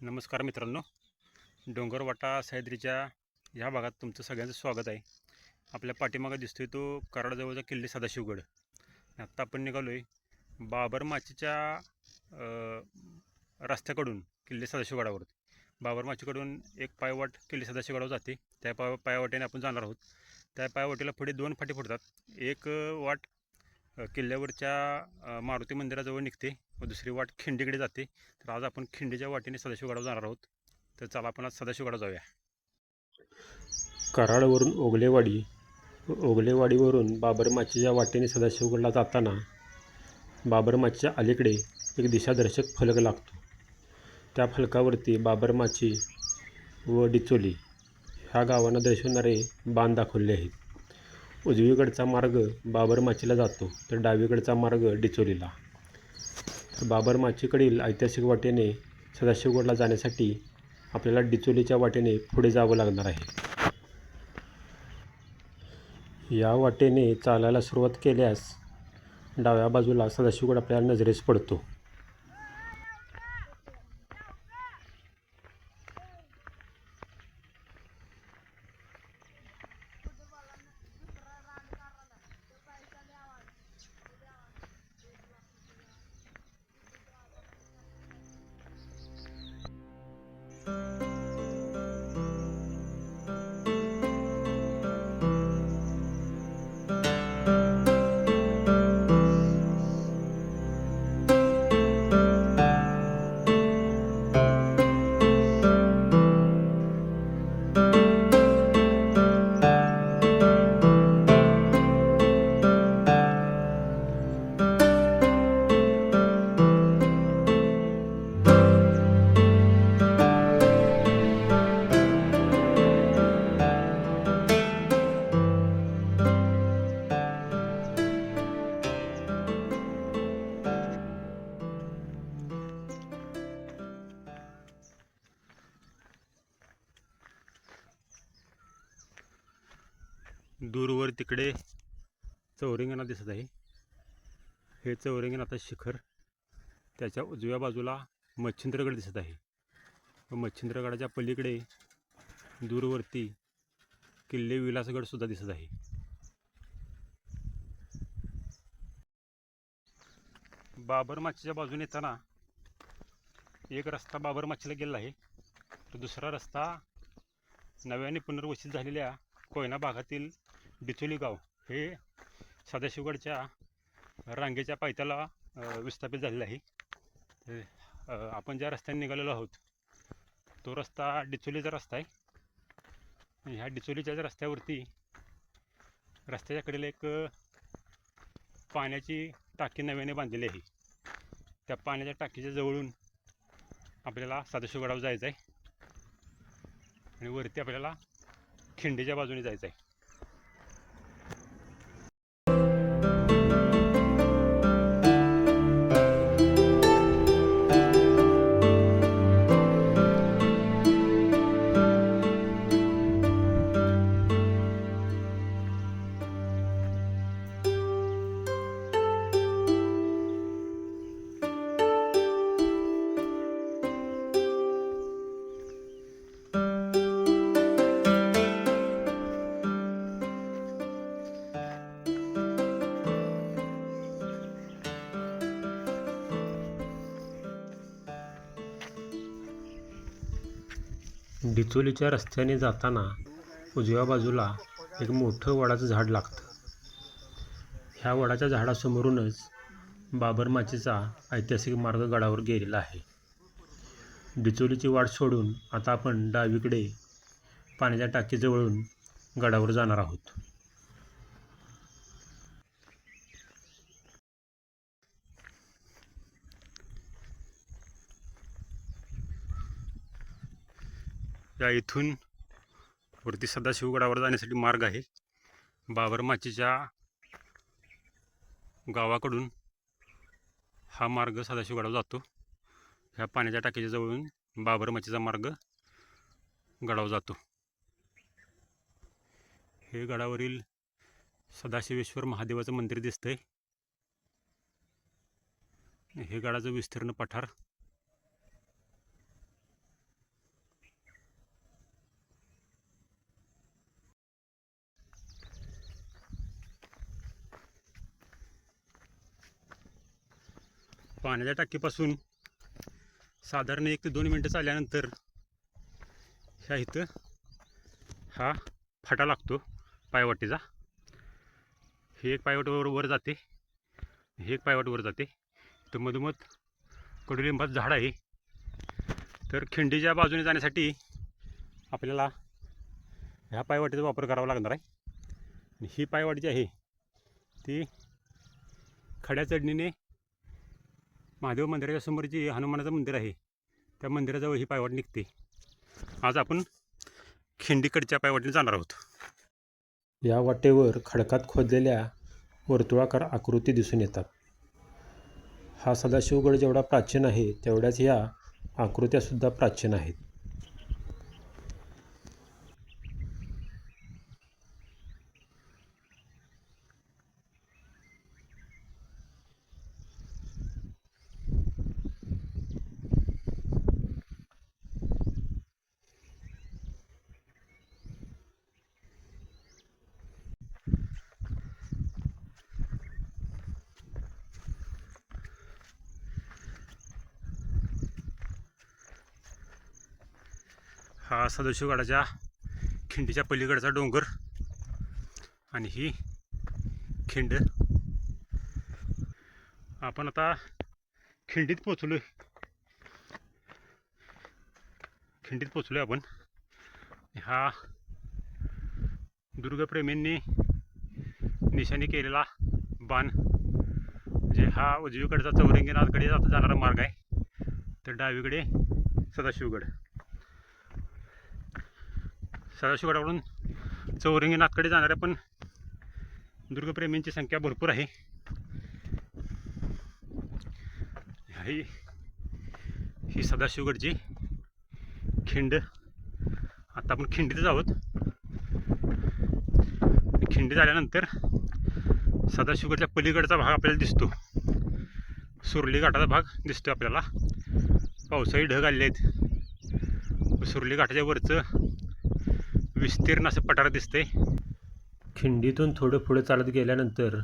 नमस्कार मित्रांनो. डोंगरवाटा सह्याद्रीच्या ह्या भागात तुमचं सगळ्यांचं स्वागत आहे. आपल्या पाठीमागं दिसतोय तो कराडाजवळचा किल्ले सदाशिवगड. आत्ता आपण निघालो आहे बाबर माचीच्या रस्त्याकडून किल्ले सदाशिवगडावरती. बाबर माचीकडून एक पायवाट किल्ले सदाशिवगडावर जाते. त्या पाय पायवाटेने आपण जाणार आहोत. त्या पायवाटेला पुढे दोन फाटे फुटतात. एक वाट किल्ल्यावरच्या मारुती मंदिराजवळ निघते. व दुसरी वाट खिंडीकडे जाते. तर आज आपण खिंडीच्या वाटेने सदाशिवगडावर जाणार आहोत. तर चला आपण आज सदाशिवगडावर जाऊया. कराडवरून ओगलेवाडी ओगलेवाडीवरून बाबरमाचीच्या वाटेने सदाशिवगडला जाताना बाबरमाचीच्या अलीकडे एक दिशादर्शक फलक लागतो. त्या फलकावरती बाबरमाची व डिचोली ह्या गावांना दर्शवणारे बाण दाखवले आहेत. उजवीकडचा मार्ग बाबरमाचीला जातो तर डावीकडचा मार्ग डिचोलीला. तर बाबरमाचीकडील ऐतिहासिक वाटेने सदाशिवगडला जाण्यासाठी आपल्याला डिचोलीच्या वाटेने पुढे जावं लागणार आहे. या वाटेने चालायला सुरुवात केल्यास डाव्या बाजूला सदाशिवगड आपल्याला नजरेस पडतो. चौरिंगणा दिसत आहे. हे चौरिंगणाचं शिखर त्याच्या उजव्या बाजूला मच्छिंद्रगड दिसत आहे. व मच्छिंद्रगडाच्या पलीकडे दूरवरती किल्ले विलासगडसुद्धा दिसत आहे. बाबर माचीच्या बाजूने येताना एक रस्ता बाबर माचीला गेलेला आहे. तर दुसरा रस्ता नव्याने पुनर्वसित झालेल्या कोयना भागातील डिचोली गाव हे सदाशिवगडच्या रांगेच्या पायथ्याला विस्थापित झालेलं आहे. आपण ज्या रस्त्याने निघालेलो आहोत तो रस्ता डिचोलीचा रस्ता आहे. ह्या डिचोलीच्या रस्त्यावरती रस्त्याच्या कडेला एक पाण्याची टाकी नव्याने बांधलेली आहे. त्या पाण्याच्या टाकीच्या जवळून आपल्याला सदाशिवगडावर जायचं आहे आणि वरती आपल्याला खिंडीच्या बाजूने जायचं आहे डिचोलीच्या रस्त्याने जाताना उजव्या बाजूला एक मोठं वडाचं झाड लागतं. ह्या वडाच्या झाडासमोरूनच बाबरमाचीचा ऐतिहासिक मार्ग गडावर गेलेला आहे. डिचोलीची वाट सोडून आता आपण डावीकडे पाण्याच्या टाकीजवळून गडावर जाणार आहोत. या इथून वरती सदाशिवगडावर जाण्यासाठी मार्ग आहे. बाबरमाचीच्या गावाकडून हा मार्ग सदाशिवगडावर जातो. ह्या पाण्याच्या टाकीच्या जवळून बाबरमाचीचा मार्ग गडावर जातो. हे गडावरील सदाशिवेश्वर महादेवाचं मंदिर दिसतंय. हे गडाचं विस्तीर्ण पठार पाण्याच्या टाकीपासून साधारण एक ते दोन मिनटं चालल्यानंतर ह्या इथं हा फाटा लागतो पायवाटीचा. हे एक पायवाटीवर वर जाते. हे एक पायवाटीवर जाते. तर मधोमध कडुलिंबाचं झाड आहे. तर खिंडीच्या बाजूने जाण्यासाठी आपल्याला ह्या पायवाटीचा वापर करावा लागणार आहे. आणि ही पायवाटी जी आहे ती खड्या चढणीने महादेव मंदिराच्या समोर जे हनुमानाचं मंदिर आहे. त्या मंदिराजवळ ही पायवाट निघते. आज आपण खिंडीकडच्या पायवाटीने जाणार आहोत. या वाटेवर खडकात खोदलेल्या वर्तुळाकार आकृती दिसून येतात. हा सदाशिवगड जेवढा प्राचीन आहे तेवढ्याच ह्या आकृत्यासुद्धा प्राचीन आहेत हा सदाशिवगडाच्या खिंडीच्या पलीकडचा डोंगर आणि ही खिंड. आपण आता खिंडीत पोचलोय खिंडीत पोचलोय आपण. हा दुर्गप्रेमींनी निशाणी केलेला बाण म्हणजे हा उजवीकडचा चौरंगीनाथकडे जाता जाणारा मार्ग आहे. तर डावीकडे सदाशिवगड. सदाशिवगडावरून चौरंगीनाथकडे जाणाऱ्या पण दुर्गप्रेमींची संख्या भरपूर आहे. ही ही सदाशिवगडची खिंड. आता आपण खिंडीतच आहोत. खिंडी झाल्यानंतर सदाशिवगडच्या पलीकडचा भाग आपल्याला दिसतो. सुरली घाटाचा भाग दिसतो आपल्याला. पावसाळी ढग आलेले आहेत. सुरली घाटाच्या वरचं विस्तीर्ण असं पठार दिसतंय खिंडीतून थोडं पुढे चालत गेल्यानंतर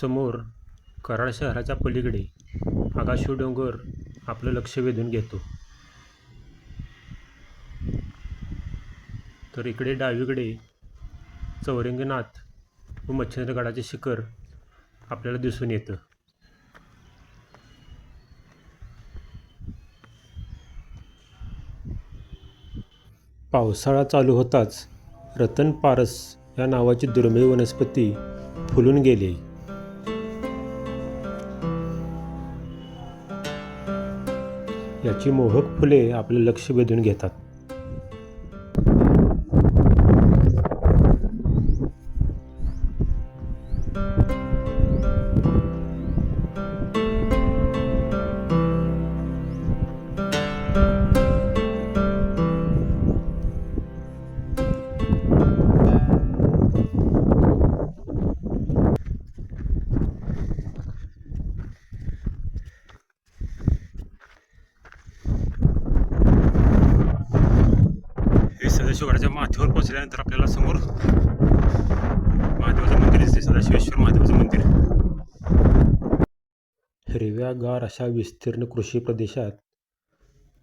समोर कराड शहराच्या पलीकडे आगाशिव डोंगर आपलं लक्ष वेधून घेतो. तर इकडे डावीकडे चौरंगनाथ व मच्छिंद्रगडाचे शिखर आपल्याला दिसून येतं. पावसाळा चालू होताच रतन पारस या नावाची दुर्मिळ वनस्पती फुलून गेली. याची मोहक फुले आपले लक्ष वेधून घेतात. माथ्यावर पोहोचल्यानंतर आपल्याला समोर महादेवाचं मंदिर दिसते सदाशिवेश्वर महादेवाचं मंदिर. हिरव्यागार अशा विस्तीर्ण कृषी प्रदेशात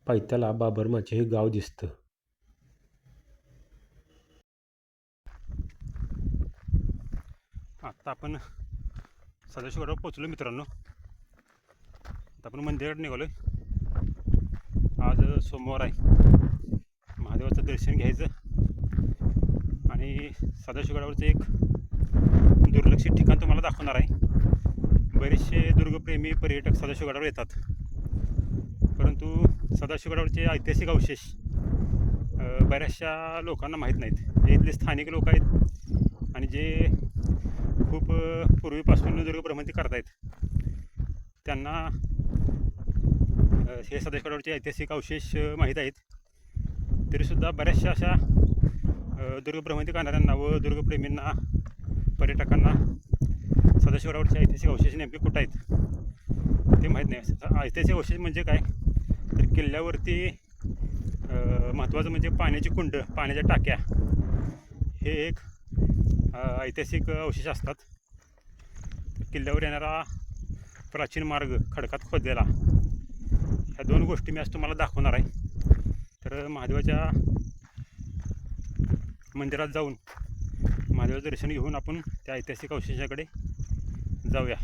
पायथ्याला बाबरमाचे हे गाव दिसतं. आता आपण सदाशिवगडावर पोचलो मित्रांनो. आता आपण मंदिरात निघालोय. आज सोमवार आहे. महादेवाचं दर्शन घ्यायचं. आणि सदाशिवगडावरचं एक दुर्लक्षित ठिकाण तुम्हाला दाखवणार आहे. बरेचसे दुर्गप्रेमी पर्यटक सदाशिवगडावर येतात. परंतु सदाशिवगडावरचे ऐतिहासिक अवशेष बऱ्याचशा लोकांना माहीत नाहीत. जे इथले स्थानिक लोक आहेत आणि जे खूप पूर्वीपासून दुर्ग करत करतायत त्यांना हे सदाशिवगडावरचे ऐतिहासिक अवशेष माहीत आहेत. तरीसुद्धा बऱ्याचशा अशा अ, करणाऱ्यांना व दुर्गप्रेमींना पर्यटकांना सदाशिवरावरचे ऐतिहासिक अवशेष नेमके कुठं आहेत ते माहीत नाही. ऐतिहासिक अवशेष म्हणजे काय? तर किल्ल्यावरती महत्त्वाचं म्हणजे पाण्याची कुंड पाण्याच्या टाक्या हे एक ऐतिहासिक अवशेष असतात. किल्ल्यावर येणारा प्राचीन मार्ग खडकात खोदलेला. ह्या दोन गोष्टी मी आज तुम्हाला दाखवणार आहे. तर महादेवाच्या मंदिरात जाऊन महादेवाचं दर्शन घेऊन आपण त्या ऐतिहासिक अवशेषाकडे जाऊया.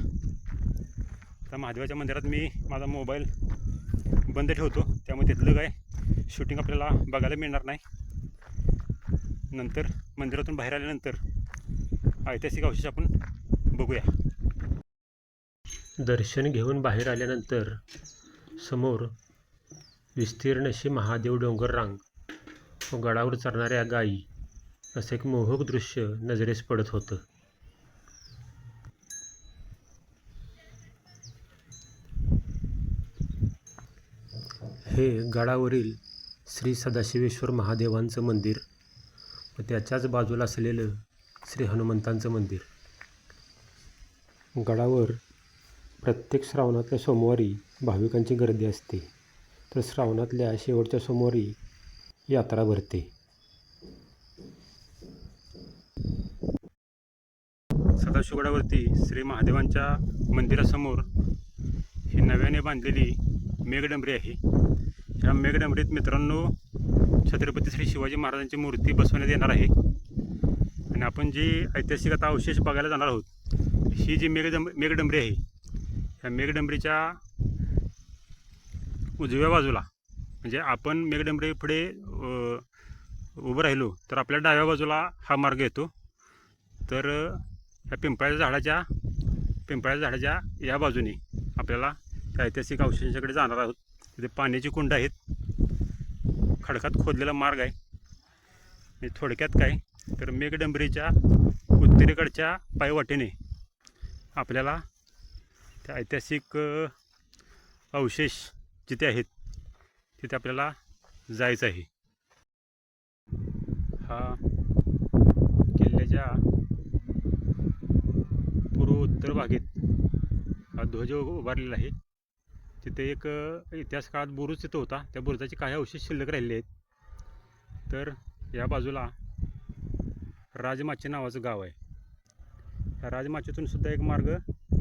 तर महादेवाच्या मंदिरात मी माझा मोबाईल बंद ठेवतो. त्यामुळे तिथलं काय शूटिंग आपल्याला बघायला मिळणार नाही. नंतर मंदिरातून बाहेर आल्यानंतर ऐतिहासिक अवशेष आपण बघूया. दर्शन घेऊन बाहेर आल्यानंतर समोर विस्तीर्ण अशी महादेव डोंगर रांग व गडावर चरणाऱ्या गायी असं एक मोहक दृश्य नजरेस पडत होतं. हे गडावरील श्री सदाशिवेश्वर महादेवांचं मंदिर व त्याच्याच बाजूला असलेलं श्री हनुमंतांचं मंदिर. गडावर प्रत्येक श्रावणातल्या सोमवारी भाविकांची गर्दी असते. तर श्रावणातल्या शेवटच्या सोमवारी यात्रा भरते. सदाशिवगडावरती श्री महादेवांच्या मंदिरासमोर ही नव्याने बांधलेली मेघडंबरी आहे. ह्या मेघडंबरीत मित्रांनो छत्रपती श्री शिवाजी महाराजांची मूर्ती बसवण्यात येणार आहे. आणि आपण जी ऐतिहासिक आता अवशेष बघायला जाणार आहोत ही जी मेघडंब मेघडंबरी आहे ह्या मेघडंबरीच्या उजव्या बाजूला म्हणजे आपण मेघडंबरी पुढे उभं राहिलो तर आपल्या डाव्या बाजूला हा मार्ग येतो. तर ह्या पिंपळाच्या झाडाच्या पिंपळाच्या झाडाच्या या बाजूने आपल्याला त्या ऐतिहासिक अवशेषांकडे जाणार आहोत. तिथे पाण्याची कुंड आहेत. खडकात खोदलेला मार्ग आहे. आणि थोडक्यात काय तर मेघडंबरीच्या उत्तरेकडच्या पायवाटेने आपल्याला त्या ऐतिहासिक अवशेष जिथे आहेत तिथे आपल्याला जायचं आहे. हा किल्ल्याच्या उत्तर भागेत हा ध्वज उभारलेला आहे. तिथे एक इतिहास काळात बुरुज तिथं होता. त्या बुरुजाचे काही अवशेष शिल्लक राहिलेले आहेत. तर या बाजूला राजमाचे नावाचं गाव आहे. त्या राजमाचेतून सुद्धा एक मार्ग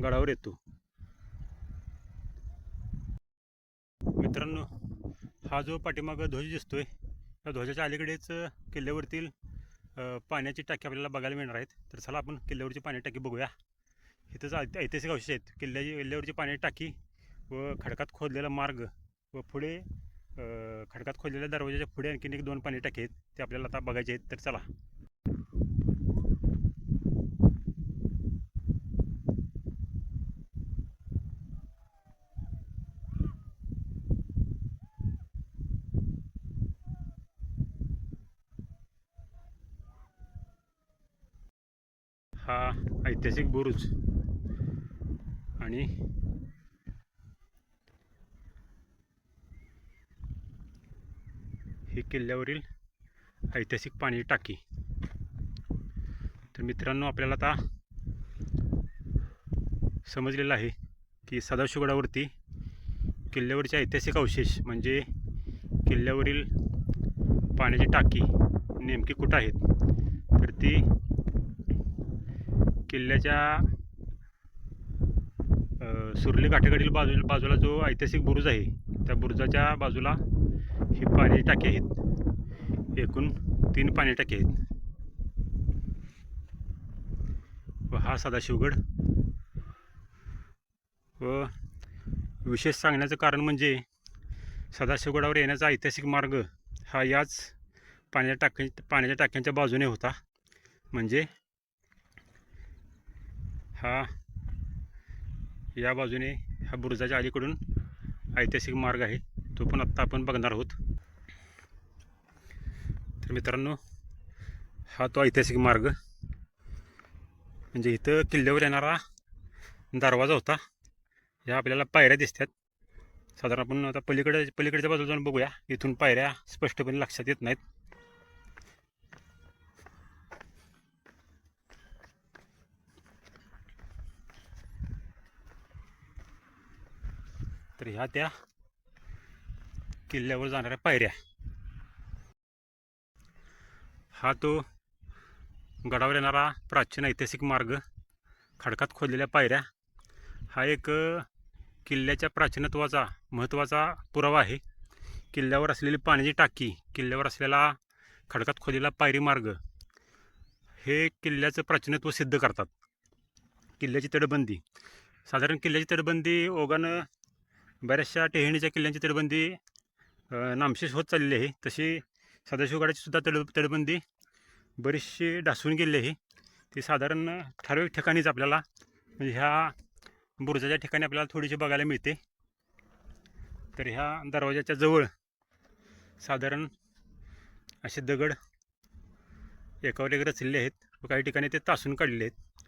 गडावर येतो. मित्रांनो हा जो पाठीमागं ध्वज दिसतोय त्या ध्वजाच्या अलीकडेच किल्ल्यावरतील पाण्याची टाकी आपल्याला बघायला मिळणार आहेत. तर चला आपण किल्ल्यावरची पाण्याची टाकी बघूया. इथंच ऐति- ऐतिहासिक अवशेष आहेत. किल्ल्याची किल्ल्यावरची पाण्याची टाकी व खडकात खोदलेला मार्ग व पुढे खडकात खोदलेल्या दरवाजाच्या पुढे आणखीन एक दोन पाणी टाकी आहेत. ते आपल्याला आता बघायचे आहेत. तर चला. हा ऐतिहासिक बुरुज. आणि ही किल्ल्यावरील ऐतिहासिक पाणी टाकी. तर मित्रांनो आपल्याला आता समजलेलं आहे की सदाशिवगडावरती किल्ल्यावरचे ऐतिहासिक अवशेष म्हणजे किल्ल्यावरील पाण्याची टाकी नेमकी कुठं आहेत? तर ती किल्ल्याच्या सुरली काठेकडील बाजू बाजूला जो ऐतिहासिक बुरुज आहे त्या बुरुजाच्या बाजूला ही पाणी टाकी आहेत. एकूण तीन पाणी टाकी आहेत. व हा सदाशिवगड. व विशेष सांगण्याचं कारण म्हणजे सदाशिवगडावर येण्याचा ऐतिहासिक मार्ग हा याच पाण्याच्या टाक्या पाण्याच्या टाक्यांच्या बाजूने होता. म्हणजे हा या बाजूने ह्या बुरुजाच्या अलीकडून ऐतिहासिक मार्ग आहे. तो पण आत्ता आपण बघणार आहोत. तर मित्रांनो हा तो ऐतिहासिक मार्ग. म्हणजे इथं किल्ल्यावर येणारा दरवाजा होता. ह्या आपल्याला पायऱ्या दिसतात. साधारण आपण आता पलीकडे पलीकडच्या बाजूला जाऊन बघूया. इथून पायऱ्या स्पष्टपणे लक्षात येत नाहीत. तर ह्या त्या किल्ल्यावर जाणाऱ्या पायऱ्या. हा तो गडावर येणारा प्राचीन ऐतिहासिक मार्ग खडकात खोदलेल्या पायऱ्या. हा एक किल्ल्याच्या प्राचीनत्वाचा महत्त्वाचा पुरावा आहे. किल्ल्यावर असलेली पाण्याची टाकी किल्ल्यावर असलेला खडकात खोदलेला पायरी मार्ग हे किल्ल्याचं प्राचीनत्व सिद्ध करतात. किल्ल्याची तटबंदी. साधारण किल्ल्याची तटबंदी ओघानं बऱ्याचशा टेहणीच्या किल्ल्यांची तटबंदी नामशेष होत चाललेली आहे. तशी सदाशिवगडाची सुद्धा तड तटबंदी बरीचशी डासून गेलेली आहे. ती साधारण ठराविक ठिकाणीच आपल्याला म्हणजे ह्या बुरुजाच्या ठिकाणी आपल्याला थोडीशी बघायला मिळते. तर ह्या दरवाजाच्या जवळ साधारण असे दगड एकावर एक रचलेले आहेत व काही ठिकाणी ते तासून काढलेले आहेत.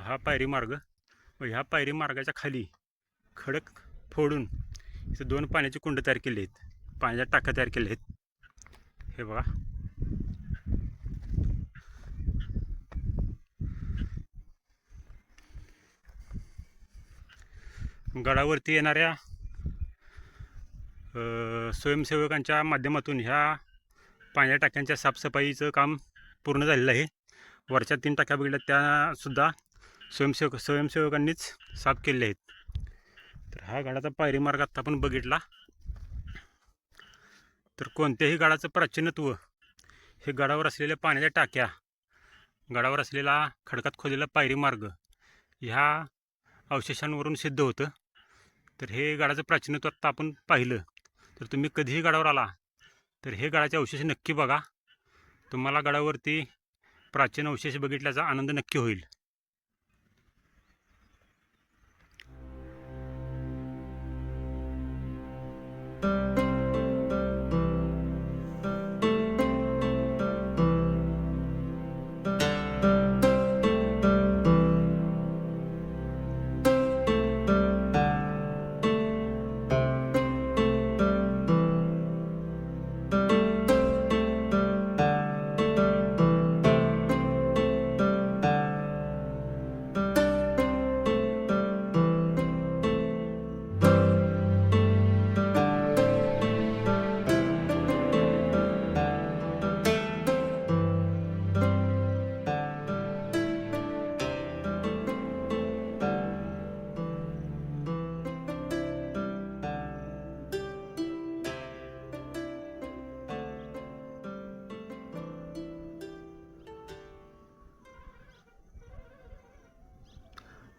हा पायरी मार्ग व ह्या पायरी मार्गाच्या खाली खडक फोडून इथं दोन पाण्याचे कुंड तयार केले आहेत. पाण्याच्या टाक्या तयार केल्या आहेत. हे बघा. गडावरती येणाऱ्या स्वयंसेवकांच्या माध्यमातून ह्या पाण्याच्या टाक्यांच्या साफसफाईचं काम पूर्ण झालेलं आहे. वरच्या तीन टाक्या बघितल्या त्यासुद्धा स्वयंसेवक स्वयंसेवकांनीच साफ केलेल्या आहेत. तर हा गडाचा पायरी मार्ग आत्ता आपण बघितला. तर कोणत्याही गडाचं प्राचीनत्व हे गडावर असलेल्या पाण्याच्या टाक्या गडावर असलेला खडकात खोदलेला पायरी मार्ग ह्या अवशेषांवरून सिद्ध होतं. तर हे गडाचं प्राचीनत्व आत्ता आपण पाहिलं. तर तुम्ही कधीही गडावर आला तर हे गडाचे अवशेष नक्की बघा. तुम्हाला गडावरती प्राचीन अवशेष बघितल्याचा आनंद नक्की होईल.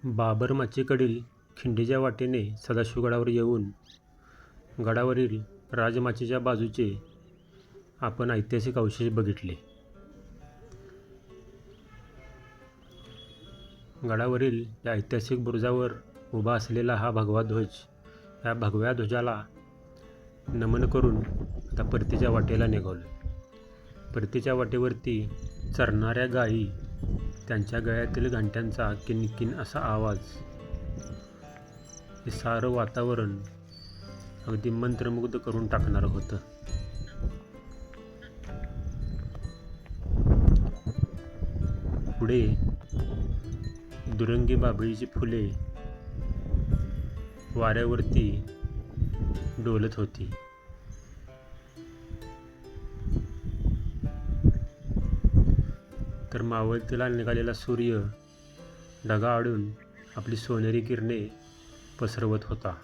बाबरमाचीकडील खिंडीच्या वाटेने सदाशिवगडावर येऊन गडावरील राजमाचीच्या बाजूचे आपण ऐतिहासिक अवशेष बघितले. गडावरील या ऐतिहासिक बुरुजावर उभा असलेला हा भगवा ध्वज या भगव्या ध्वजाला नमन करून आता परतीच्या वाटेला निघालो परतीच्या वाटेवरती चरणाऱ्या गायी त्यांच्या गळ्यातील घंट्यांचा किनकिन असा आवाज हे सारं वातावरण अगदी मंत्रमुग्ध करून टाकणारं होतं. पुढे दुरंगी बाभळीची फुले वाऱ्यावरती डोलत होती. तर मावळतीला निघालेला सूर्य ढगाआडून आपली सोनेरी किरणे पसरवत होता.